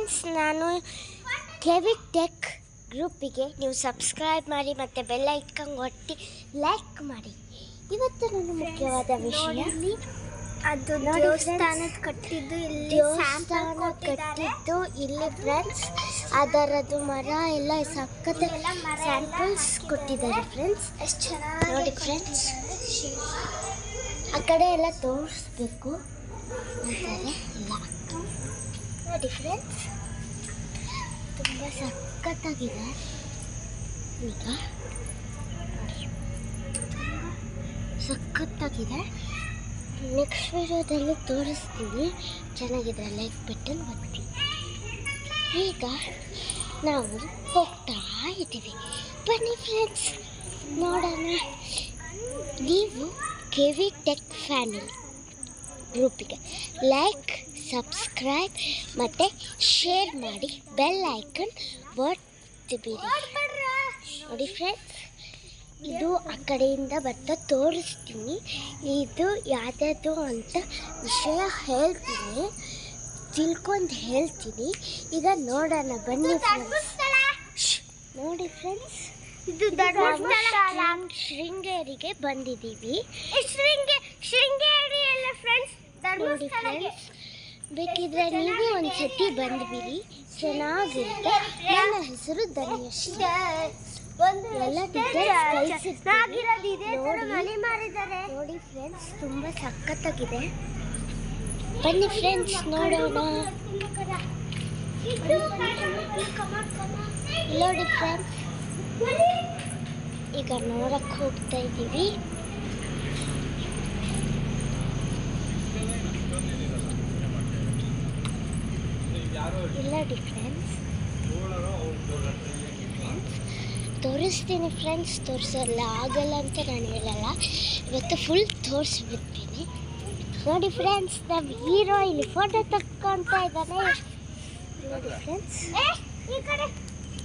Friends ನಾನು ಕೆವಿಕ್ tech ಗ್ರೂಪಿಗೆ ನೀವು subscribe ಮಾಡಿ ಮತ್ತು ಬೆಲ್ಲ ಇಟ್ಕೊಂಡು ಒಟ್ಟಿ ಲೈಕ್ ಮಾಡಿ. ಇವತ್ತು ನನ್ನ ಮುಖ್ಯವಾದ ವಿಷಯ ಅದು ದೇವಸ್ಥಾನ ದೇವಸ್ಥಾನದ ಕಟ್ಟಿದ್ದು ಇಲ್ಲಿ ದೇವಸ್ಥಾನ ಕಟ್ಟಿದ್ದು ಇಲ್ಲಿ ಫ್ರೆಂಡ್ಸ್ ಅದರದ್ದು ಮರ ಎಲ್ಲ ಸಕ್ಕತ್ತೆ ಸ್ಯಾಂಪಲ್ಸ್ ಕೊಟ್ಟಿದ್ದಾರೆ ಫ್ರೆಂಡ್ಸ್ ಎಷ್ಟು ಚೆನ್ನಾಗಿ ನೋಡಿ ಫ್ರೆಂಡ್ಸ್ ಆ ಕಡೆ ಎಲ್ಲ ತೋರಿಸ್ಬೇಕು. ಅಂತಾರೆ ಇಲ್ಲ ನೋಡಿ ಫ್ರೆಂಡ್ಸ್ ತುಂಬ ಸಖತ್ತಾಗಿದೆ. ಈಗ ಸಖತ್ತಾಗಿದೆ. ನೆಕ್ಸ್ಟ್ ವಿಡಿಯೋದಲ್ಲಿ ತೋರಿಸ್ತೀನಿ. ಚೆನ್ನಾಗಿದೆ ಲೈಕ್ ಬಟನ್ ಒತ್ತಿ ಈಗ ನಾವು ಹೋಗ್ತಾ ಇದ್ದೀವಿ. ಬನ್ನಿ ಫ್ರೆಂಡ್ಸ್ ನೋಡೋಣ. ನೀವು ಕೆ ವಿ ಟೆಕ್ ಫ್ಯಾಮಿಲಿ ಗ್ರೂಪಿಗೆ ಲೈಕ್ ಸಬ್ಸ್ಕ್ರೈಬ್ ಮತ್ತು ಶೇರ್ ಮಾಡಿ ಬೆಲ್ ಐಕನ್ ಒತ್ತಿಬಿಡಿ. ನೋಡಿ ಫ್ರೆಂಡ್ಸ್ ಇದು ಆ ಕಡೆಯಿಂದ ಬರ್ತಾ ತೋರಿಸ್ತೀನಿ. ಇದು ಯಾವ್ದು ಅಂತ ವಿಷಯ ಹೇಳ್ತೀನಿ. ತಿಳ್ಕೊಂಡು ಹೇಳ್ತೀನಿ. ಈಗ ನೋಡೋಣ ಬನ್ನಿ ಫ್ರೆಂಡ್ಸ್ ನೋಡಿ ಫ್ರೆಂಡ್ಸ್ ಇದು ಶೃಂಗೇರಿಗೆ ಬಂದಿದ್ದೀವಿ. ಶೃಂಗೇ ಶೃಂಗೇರಿ ಎಲ್ಲ ಫ್ರೆಂಡ್ಸ್ ನೋಡಿ ಫ್ರೆಂಡ್ಸ್ ಬೇಕಿದ್ರೆ ನೀವು ಒಂದ್ಸತಿ ಬಂದ್ಬಿಡಿ. ಚೆನ್ನಾಗಿರುತ್ತೆ. ನನ್ನ ಹೆಸರು ಧನ್ಯಶ್ರೀ. ಒಂದು ಎಲ್ಲ ಮಾಡಿದ್ದಾರೆ ನೋಡಿ ಫ್ರೆಂಡ್ಸ್ ತುಂಬ ಸಖತ್ತಾಗಿದೆ. ಬನ್ನಿ ಫ್ರೆಂಡ್ಸ್ ನೋಡೋಣ. ನೋಡಿ ಫ್ರೆಂಡ್ಸ್ ಈಗ ನೋಡಕ್ಕೆ ಹೋಗ್ತಾ ಇದ್ದೀವಿ. ಇಲ್ಲ ಡಿಫ್ರೆನ್ಸ್ ತೋರಿಸ್ತೀನಿ ಫ್ರೆಂಡ್ಸ್ ತೋರಿಸಲ್ಲ, ಆಗಲ್ಲ ಅಂತ ನಾನು ಹೇಳಲ್ಲ. ಇವತ್ತು ಫುಲ್ ತೋರಿಸ್ಬಿಡ್ತೀನಿ. ನೋಡಿ ಫ್ರೆಂಡ್ಸ್ ನಮ್ಮ ಹೀರೋ ಇಲ್ಲಿ ಫೋಟೋ ತಕ್ಕೊಂತ ಇದ್ದಾನೆ. ನೋಡಿ ಫ್ರೆಂಡ್ಸ್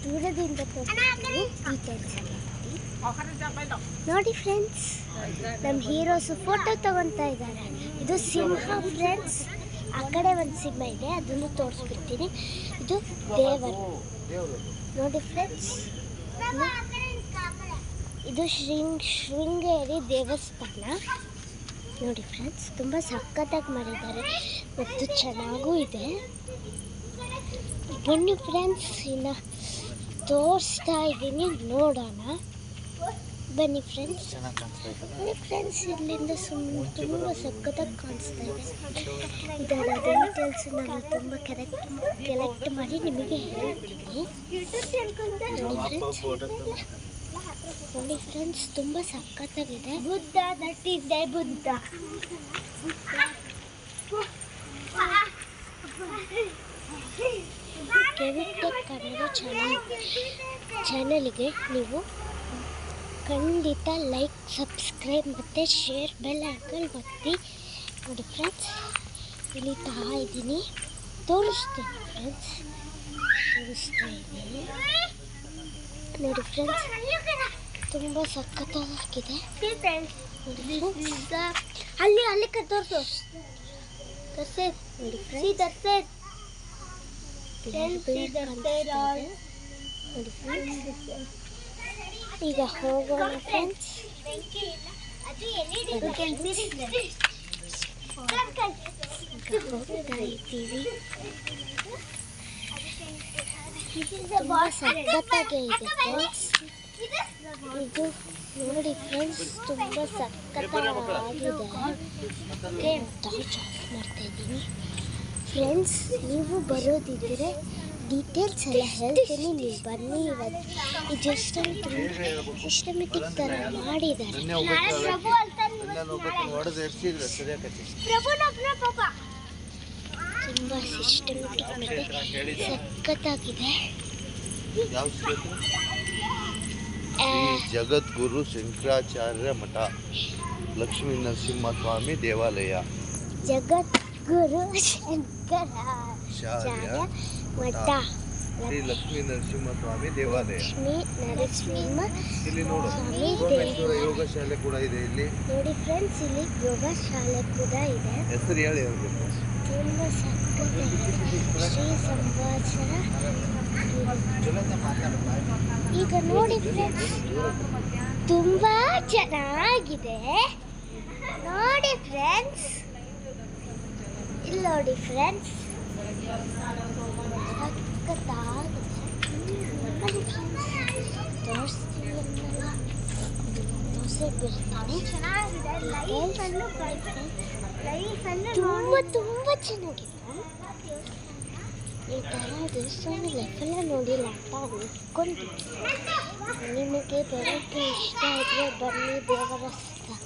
ದೂರದಿಂದ. ನೋಡಿ. ಫ್ರೆಂಡ್ಸ್ ನಮ್ಮ ಹೀರೋಸು ಫೋಟೋ ತಗೊತಾ ಇದ್ದಾರೆ. ಇದು ಸಿಂಹ ಫ್ರೆಂಡ್ಸ್ ಆ ಕಡೆ ಒಂದು ಸಿಂಹ ಇದೆ, ಅದನ್ನು ತೋರಿಸ್ಬಿಡ್ತೀನಿ. ಇದು ದೇವರು. ನೋಡಿ ಫ್ರೆಂಡ್ಸ್ ಇದು ಶೃಂಗ್, ಶೃಂಗೇರಿ ದೇವಸ್ಥಾನ. ನೋಡಿ ಫ್ರೆಂಡ್ಸ್ ತುಂಬ ಸಖತ್ತಾಗಿ ಮಾಡಿದ್ದಾರೆ ಮತ್ತು ಚೆನ್ನಾಗೂ ಇದೆ. ಬನ್ನಿ ಫ್ರೆಂಡ್ಸ್ ಇನ್ನು ತೋರಿಸ್ತಾ ಇದ್ದೀನಿ, ನೋಡೋಣ. ಬನ್ನಿ ಫ್ರೆಂಡ್ಸ್ ಬನ್ನಿ ಫ್ರೆಂಡ್ಸ್ ಇಲ್ಲಿಂದ ಸುಮ್ಮನೆ ತುಂಬ ಸಖತ್ತಾಗಿ ಕಾಣಿಸ್ತಾ ಇದೆ. ಇದರ ಡೀಟೇಲ್ಸ್ ನಾನು ತುಂಬ ಕರೆಕ್ಟ್ ಕಲೆಕ್ಟ್ ಮಾಡಿ ನಿಮಗೆ ಹೇಳ್ತೀನಿ. ನೋಡಿ ಫ್ರೆಂಡ್ಸ್ ತುಂಬ ಸಖತ್ತಾಗಿದೆ Buddha that is the Buddha KV tech Kannada channel ಚಾನಲ್ಗೆ ನೀವು ಖಂಡಿತ ಲೈಕ್ ಸಬ್ಸ್ಕ್ರೈಬ್ ಮತ್ತು ಶೇರ್ ಬೆಲ್ ಐಕನ್ ಒತ್ತಿ. ನೋಡಿ ಫ್ರೆಂಡ್ಸ್ ಇಳಿತಾ ಇದ್ದೀನಿ. ತೋರಿಸ್ತೀನಿ ಫ್ರೆಂಡ್ಸ್. ತೋರಿಸ್ತಾ ಇದ್ದೀನಿ. ನೋಡಿ ಫ್ರೆಂಡ್ಸ್ ತುಂಬ ಸಖತ್ತಾಗಿದೆ. ಅಲ್ಲಿ ಅಲ್ಲಿ ತೋರಿಸು. ತೋರ್ಸು. ನೋಡಿ ಫ್ರೆಂಡ್ಸ್. ತರ್ಸೆ ನೋಡಿ ಫ್ರೆಂಡ್ಸ್. ಈಗ ಹೋಗೋಣ ಫ್ರೆಂಡ್ಸ್ ಹೋಗ್ತಾ ಇದ್ದೀವಿ. ಸಖತ್ತಾಗೆ ಇದೆ ಫ್ರೆಂಡ್ಸ್ ಇದು? ನೋಡಿ ಫ್ರೆಂಡ್ಸ್ ತುಂಬ ಸಖತ್ತಾಗಿದೆ. ಓಕೆ ಟಾರ್ಚ್ ಆಫ್ ಮಾಡ್ತಾ ಇದ್ದೀನಿ ಫ್ರೆಂಡ್ಸ್ ನೀವು ಬರೋದಿದ್ದರೆ ಡೀಟೇಲ್ಸ್ ಎಲ್ಲ ಹೇಳ್ತೀನಿ ನೀವು ಬನ್ನಿ ಇವತ್ತು ಈ ಸಿಸ್ಟಮ್ ಸಿಸ್ಟಮೆಟಿಕ್ ಥರ ಮಾಡಿದ್ದಾರೆ ಪ್ರಭು ಪ್ರಭುನೊಬ್ನ ಪಾಪ ತುಂಬ ಸಿಸ್ಟಮೆಟಿಕ್ ಮತ್ತು ಸಖತ್ತಾಗಿದೆ ಯಾವ ಕ್ಷೇತ್ರ ಆ, ಶ್ರೀ ಜಗದ್ಗುರು ಶಂಕರಾಚಾರ್ಯ ಮಠ ಲಕ್ಷ್ಮೀ ನರಸಿಂಹಸ್ವಾಮಿ ದೇವಾಲಯ ಜಗದ್ಗುರು ಶಂಕರಾಚಾರ್ಯ ಶಾಲೆಯ ಮಠ. ಶ್ರೀ ಲಕ್ಷ್ಮೀ ನರಸಿಂಹಸ್ವಾಮಿ ದೇವಾಲಯ. ಲಕ್ಷ್ಮೀ ನರಸಿಂಹ ಇಲ್ಲಿ ನೋಡು ಯೋಗ ಶಾಲೆ ಕೂಡ ಇದೆ ಇಲ್ಲಿ. ನೋಡಿ ಫ್ರೆಂಡ್ಸ್ ಇಲ್ಲಿ ಯೋಗ ಶಾಲೆ ಕೂಡ ಇದೆ. ಹೆಸರು ಹೇಳಿ ಹೇಳ್ಬೇಕು ತುಂಬ ಸಕ್ಕತ್ತಾಗಿದೆ ಶ್ರೀ ಈಗ ನೋಡಿ ಫ್ರೆಂಡ್ಸ್ ತುಂಬಾ ಚೆನ್ನಾಗಿದೆ. ನೋಡಿ ಫ್ರೆಂಡ್ಸ್ ಇಲ್ಲಿ ನೋಡಿ ಫ್ರೆಂಡ್ಸ್ ತುಂಬ ತುಂಬ ಚೆನ್ನಾಗಿದೆ ಈ ಥರ ದೇವಸ್ಥಾನ ಲೈಫೆಲ್ಲ ನೋಡಿಲ್ಲ ಅಂತ ಅನ್ಕೊಂಡು ನಿಮಗೆ ಬರೋಕ್ಕೆ ಇಷ್ಟ ಆದರೆ ಬನ್ನಿ ದೇವರ ಸ-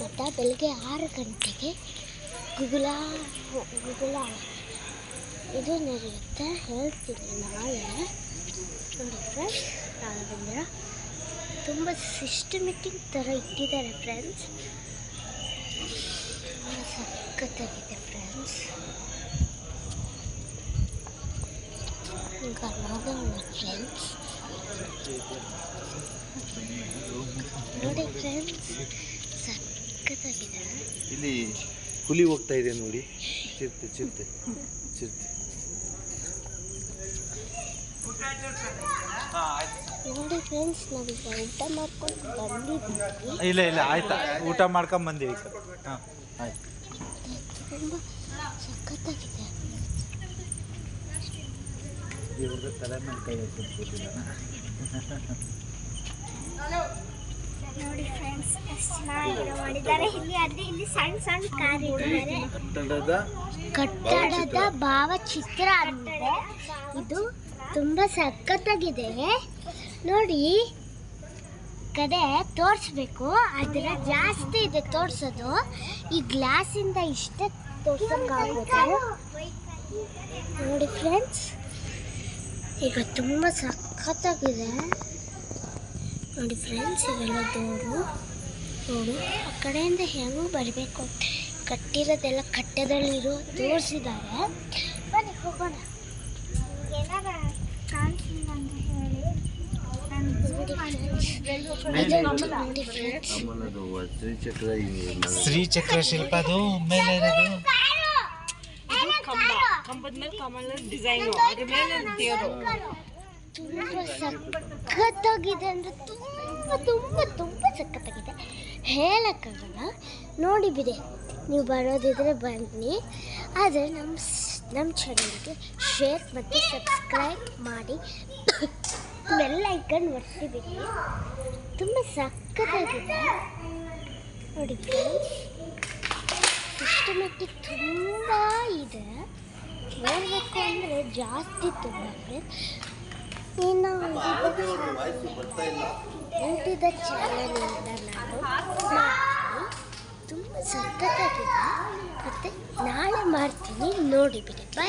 ಮಠ ಬೆಳಗ್ಗೆ ಆರು ಗಂಟೆಗೆ ಗುಗುಲ ಗುಗುಲ ಇದು ನಡೆಯುತ್ತೆ ಹೇಳ್ತೀನಿ ನಾಳೆ. ನೋಡಿ ಫ್ರೆಂಡ್ಸ್ ರಾಘವೇಂದ್ರ ತುಂಬ ಸಿಸ್ಟಮೆಟಿಕ್ ಥರ ಇಟ್ಟಿದ್ದಾರೆ ಫ್ರೆಂಡ್ಸ್ ಸಖತ್ತಾಗಿದೆ ಫ್ರೆಂಡ್ಸ್ ನೋಡೋಣ ಫ್ರೆಂಡ್ಸ್ ನೋಡಿ ಫ್ರೆಂಡ್ಸ್ ಸಖತ್ತಾಗಿದೆ. ಇಲ್ಲಿ ಹುಲಿ ಹೋಗ್ತಾ ಇದೆ ನೋಡಿ. ಚಿರ್ತೆ ಚಿರ್ತೆ, ಚಿರತೆ. ನೋಡಿ ಫ್ರೆಂಡ್ಸ್ ನಾವೀಗ ಊಟ ಮಾಡ್ಕೊಂಡು ಬಂದಿದ್ದೀವಿ. ಇಲ್ಲ ಇಲ್ಲ ಆಯ್ತಾ. ಊಟ ಮಾಡ್ಕೊಂಡ್ ಬಂದೀವಿ ಈ ಕಡೆ ಹಾಂ ಆಯ್ತು. ತುಂಬ ಸಖತ್ತಾಗಿದೆ. ಇವ್ರದ್ದು ತಲೆ ಮೇಲೆ ಕೈ ಹಾಕಿದ್ಬಿಟ್ಟಿದ್ದಾನೆ ನೋಡಿ ಫ್ರೆಂಡ್ಸ್ ಎಷ್ಟು ಚೆನ್ನಾಗಿ ಮಾಡಿದ್ದಾರೆ. ಇಲ್ಲಿ ಸಣ್ಣ ಸಣ್ಣ ಕಾರ್ ಇಟ್ಟಿದ್ದಾರೆ ಕಟ್ಟಡದ ಭಾವಚಿತ್ರ. ಅಂದಿದೆ ಇದು ತುಂಬ ಸಖತ್ತಾಗಿದೆ. ನೋಡಿ, ಕಡೆ ತೋರಿಸ್ಬೇಕು. ಅದರ ಜಾಸ್ತಿ ಇದೆ ತೋರಿಸೋದು. ಈ ಗ್ಲಾಸಿಂದ ಇಷ್ಟೇ ತೋರ್ಸೋಕ್ಕಾಗುತ್ತೆ ನೋಡಿ ಫ್ರೆಂಡ್ಸ್, ಈಗ ತುಂಬ ಸಖತ್ತಾಗಿದೆ. ನೋಡಿ ಫ್ರೆಂಡ್ಸ್, ಇವೆಲ್ಲ ದೂರು. ನೋಡು, ಆ ಕಡೆಯಿಂದ ಹೆಂಗೆ ಬರಬೇಕು. ಕಟ್ಟಿರೋದೆಲ್ಲ ಕಟ್ಟದಲ್ಲಿರೋ, ತೋರಿಸಿದ್ದಾರೆ. ಬನ್ನಿ, ಹೋಗೋಣ. ಕಾಣಿಸಿಲ್ಲ ಅಂತ ಹೇಳಿ ಶಿಲ್ಪದು ಮೇಲೆ ತುಂಬ ಸಖತ್ತಾಗಿದೆ ಅಂದರೆ ತುಂಬ ತುಂಬ ತುಂಬ ಸಖತ್ತಾಗಿದೆ. ಹೇಳಕ್ಕಾಗಲ್ಲ ನೋಡಿ ಬಿಡಿ. ನೀವು ಬರೋದಿದ್ರೆ ಬನ್ನಿ. ಆದ್ರೆ ನಮ್ಮ ನಮ್ಮ ಚಾನಲ್ಗೆ ಶೇರ್ ಮತ್ತು ಸಬ್ಸ್ಕ್ರೈಬ್ ಮಾಡಿ ಬೆಲ್ ಐಕನ್ ಒತ್ತಿಬಿಡಿ. ತುಂಬ ಸಕ್ಕತ್ತಾಗಿದೆ. ನೋಡಿ ಸಿಸ್ಟಮೆಟಿಕ್ ತುಂಬ ಇದೆ. ನೋಡಬೇಕು ಅಂದರೆ ಜಾಸ್ತಿ ತುಂಬ ಇನ್ನು ಚಾನಲ್ ಚಾನಲಿಂದ ನಾನು ಸಖತ್ತಾಗಿದೆ ಮತ್ತೆ ನಾಳೆ ಮಾಡ್ತೀನಿ. ನೋಡಿ ಬಿಡಿ. ಬಾಯ್